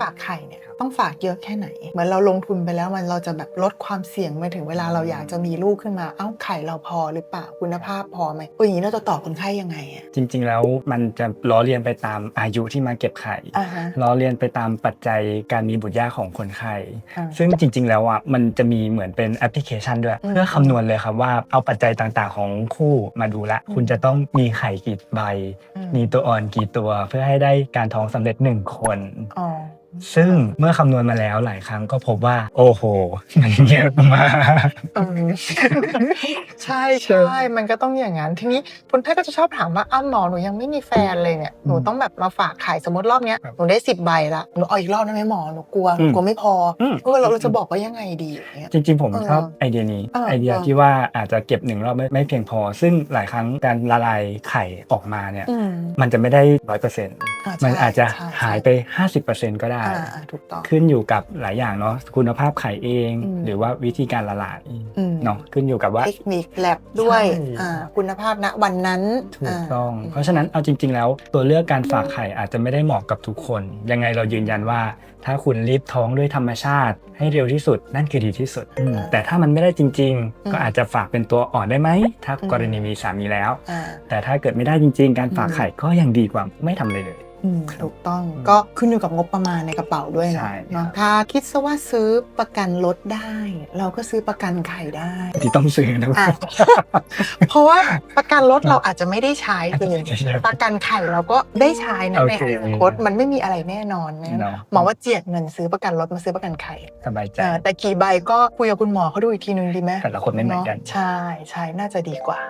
ฝากไข่เนี่ยต้องฝากเยอะแค่ไหน เหมือนเราลงทุนไปแล้วมันเราจะแบบลดความเสี่ยงไปถึงเวลาเราอยากจะมีลูกขึ้นมา เอ้าไข่เราพอหรือเปล่าคุณภาพพอไหมเอออย่างนี้เราจะตอบคนไข้ยังไงอะจริง ๆ แล้วมันจะล้อเลียนไปตามอายุที่มาเก็บไข่อ่าฮะล้อเลียนไปตามปัจจัยการมีบุตรยากของคนไข้อ่าซึ่งจริง ๆ แล้วอะมันจะมีเหมือนเป็นแอปพลิเคชันด้วยอืมเพื่อคำนวณเลยครับว่าเอาปัจจัยต่างๆ ของคู่มาดูละอืมคุณจะต้องมีไข่กี่ใบอืมมีตัวอ่อนกี่ตัว เพื่อให้ได้การท้องสำเร็จหนึ่งคนอ๋อซึ่งเมื่อคำนวณมาแล้วหลายครั้งก็พบว่า โอ้โห มันเยอะมาก เออใช่ใช่มันก็ต้องอย่างนั้น ทีนี้คนไข้ก็จะชอบถามว่าอ้าวหมอหนูยังไม่มีแฟนเลยเนี่ยหนูต้องแบบมาฝากไข่สมมติรอบเนี้ยครับหนูได้สิบใบละหนูเอาอีกรอบได้ไหมหมอหนูกลัวหนูกลัวไม่พออม เออเราเราจะบอกว่ายังไงดีอย่างเงี้ย จริงๆ ผมเออชอบไอเดียนี้เออไอเดียเออ ที่ว่าอาจจะเก็บหนึ่งรอบไม่ไม่เพียงพอ ซึ่งหลายครั้งการละลายไข่ออกมาเนี่ย อืมมันจะไม่ได้ร้อยเปอร์เซ็นต์อ่าใช่มันอาจจะใช่ หายไป 50%ก็ได้อ่าอ่าถูกต้อง ขึ้นอยู่กับหลายอย่างเนาะคุณภาพไข่เองอืมหรือว่าวิธีการละลายอืมเนาะขึ้นอยู่กับว่าเทคนิคแลบด้วยใช่อ่าคุณภาพณวันนั้นถูกต้องาเพราะฉะนั้นเอาจริง ๆ แล้วตัวเลือกการฝากไข่อาจจะไม่ได้เหมาะกับทุกคน ยังไงเรายืนยันว่า ถ้าคุณรีบท้องด้วยธรรมชาติ ให้เร็วที่สุดนั่นคือดีที่สุดอืมแต่ถ้ามันไม่ได้จริง ๆ ก็อาจจะฝากเป็นตัวอ่อนได้ไหมถ้ากรณีมีสามีแล้วอ่าแต่ถ้าเกิดไม่ได้จริง ๆ การฝากไข่ก็ยังดีกว่าไม่ทำเลยเลยอืมถูกต้องก็ขึ้นอยู่กับงบประมาณในกระเป๋าด้วยใช่ เนาะครับถ้าคิดซะว่าซื้อประกันรถได้ เราก็ซื้อประกันไข่ได้ ที่ต้องซื้อนะอะ เพราะว่าประกันรถเราอาจจะไม่ได้ใช้เลยใช่ ประกันไข่เราก็ได้ใช้นะโอในเค อนาคตมันไม่มีอะไรแน่นอนนะเนาะหมอว่าเจียดเงินซื้อประกันรถมาซื้อประกันไข่สบายใจ เออแต่กี่ใบก็คุยกับคุณหมอเขาดูอีกทีนึงดีไหมแต่ละคนไม่เหมือนกันาะใช่ใช่น่าจะดีกว่า